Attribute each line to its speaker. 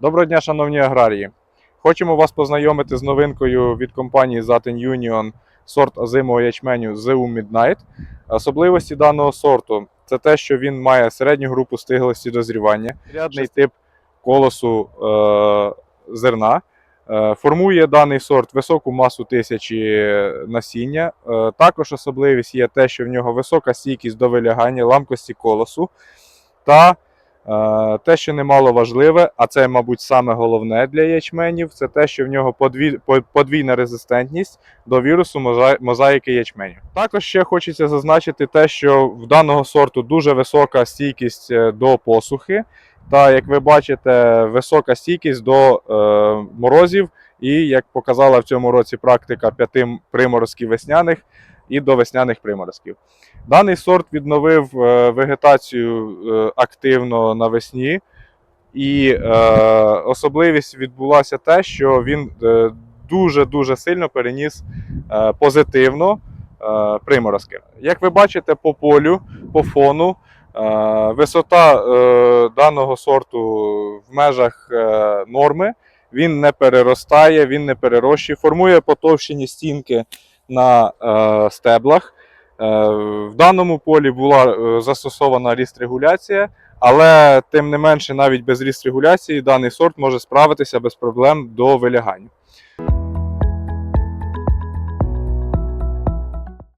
Speaker 1: Доброго дня, шановні аграрії. Хочемо вас познайомити з новинкою від компанії Zaten Union сорт озимого ячменю ZU Midnight. Особливості даного сорту це те, що він має середню групу стиглості дозрівання, рядний тип колосу е, зерна. Е, Формує даний сорт високу масу тисячі насіння. Е, Також особливість є те, що в нього висока стійкість до вилягання, ламкості колосу та Те, що немало важливе, а це, мабуть, саме головне для ячменів, це те, що в нього подві- по- подвійна резистентність до вірусу мозаїки ячменів. Також ще хочеться зазначити те, що в даного сорту дуже висока стійкість е, до посухи, та, як ви бачите, висока стійкість до е, морозів, і, як показала в цьому році практика п'яти приморозків весняних і до весняних приморозків. Даний сорт відновив е, вегетацію е, активно навесні, і е, особливість відбулася те, що він дуже-дуже сильно переніс позитивно приморозки. Як ви бачите, по полю, по фону, висота даного сорту в межах норми. Він не переростає, він не перерощує, формує потовщені стінки на е, стеблах. Е, В даному полі була е, застосована ріст-регуляція, але тим не менше, навіть без ріст-регуляції даний сорт може справитися без проблем до вилягання.